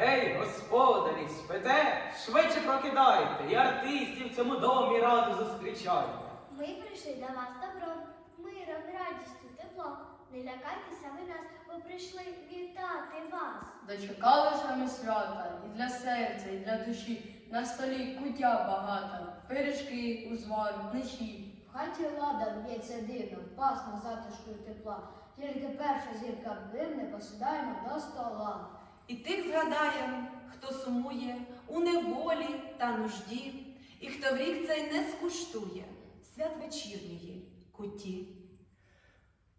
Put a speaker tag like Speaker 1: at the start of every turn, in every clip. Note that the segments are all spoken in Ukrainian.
Speaker 1: Гей, господарі, спите, швидше прокидайте, і артистів в цьому домі раду зустрічайте.
Speaker 2: Ми прийшли до вас добром, миром, радістю, тепло. Не лякайтеся ви нас, бо прийшли вітати вас.
Speaker 3: Дочекалися ми свята і для серця, і для душі. На столі куття багато, пиріжки, узвар, ночі.
Speaker 4: В хаті лада б'ється дивно, пасма затишкою тепла. Тільки перша зірка блимне посідаємо до стола.
Speaker 5: І тих згадає, хто сумує у неволі та нужді, і хто в рік цей не скуштує свят вечірньої куті.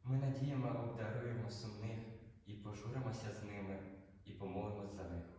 Speaker 6: Ми надіями обдаруємо сумних і пожуримося з ними, і помолимось за них.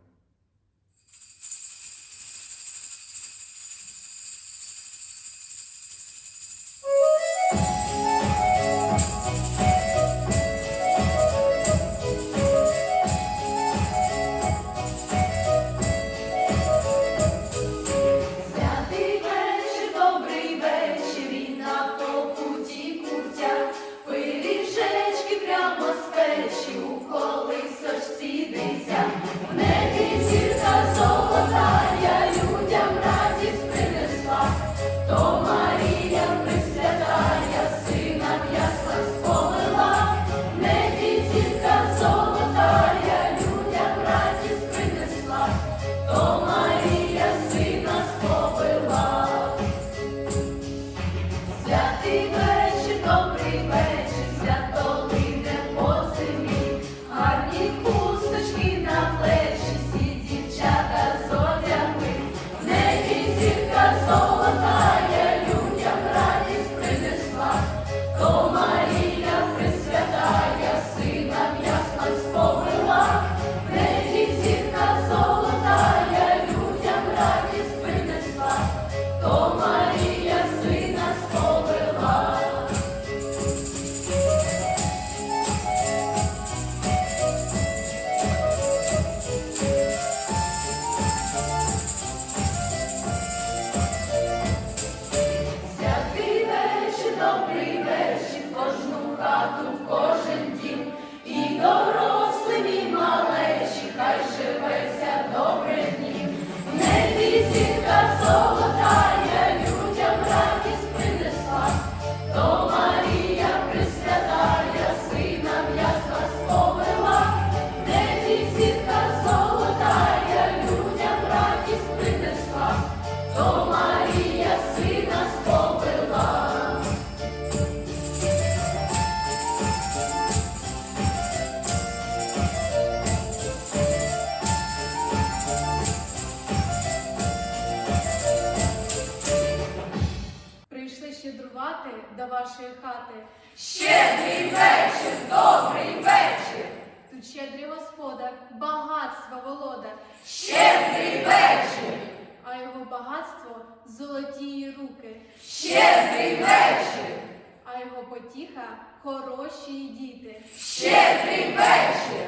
Speaker 3: До вашої хати.
Speaker 5: Щедрий вечір, добрий вечір,
Speaker 3: Тут щедрий господар, багатства володар,
Speaker 5: щедрий вечір,
Speaker 3: а його багатство золоті руки,
Speaker 5: щедрий вечір,
Speaker 3: а його потіха хороші діти.
Speaker 5: щедрий вечір.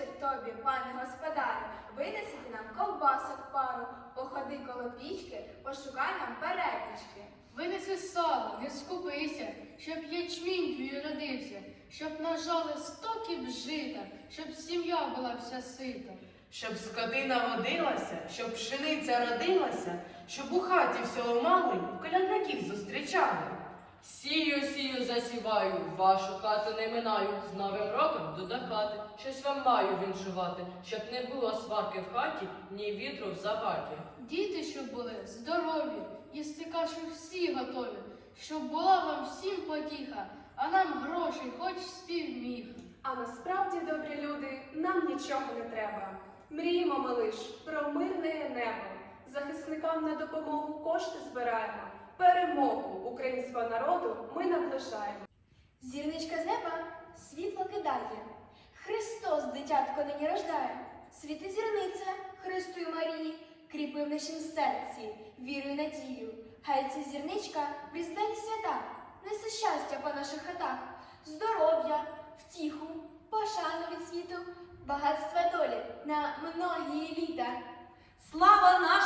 Speaker 7: Вечір тобі, пане господарю. Винесіть нам ковбасок пару, походи коло пічки, пошукай нам перепічки.
Speaker 8: Винеси сало, не скупися, щоб ячмінь твій родився, щоб нажали сто кіп жита, щоб сім'я була вся сита.
Speaker 9: Щоб скотина водилася, щоб пшениця родилася, щоб у хаті всього мали, колядників зустрічали.
Speaker 3: Сію, сію, засіваю, вашу хату не минаю, з новим роком до хати. Щось вам маю віншувати, щоб не було сварки в хаті, ні вітру в забаті.
Speaker 8: Діти, щоб були здорові, їсти кашу всі готові, щоб була вам всім потіха, а нам грошей хоч співміг.
Speaker 7: А насправді, добрі люди, нам нічого не треба. Мріємо ми лиш про мирне небо. Захисникам на допомогу кошти збираємо. Перемогу українського народу ми наближаємо.
Speaker 2: Зірничка з неба світло кидає. Христос, дитятко, нині рождає. Світи зірниця, Христу і Марії, кріпи в нашім серці, віру і надію. Хай ця зірничка в різдвяні свята, несе щастя по наших хатах, здоров'я, втіху, пошану від світу, багатства долі на многії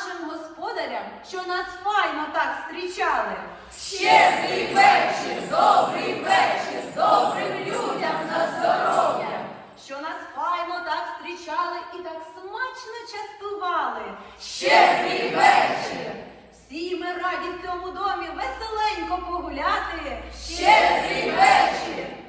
Speaker 5: нашим господарям, що нас файно так зустрічали.
Speaker 10: Щедрий вечір, добрий вечір, добрим людям на здоров'я,
Speaker 5: що нас файно так зустрічали і так смачно частували.
Speaker 10: Щедрий
Speaker 11: вечір!
Speaker 5: Всі ми раді в цьому домі веселенько погуляти. Щедрий вечір!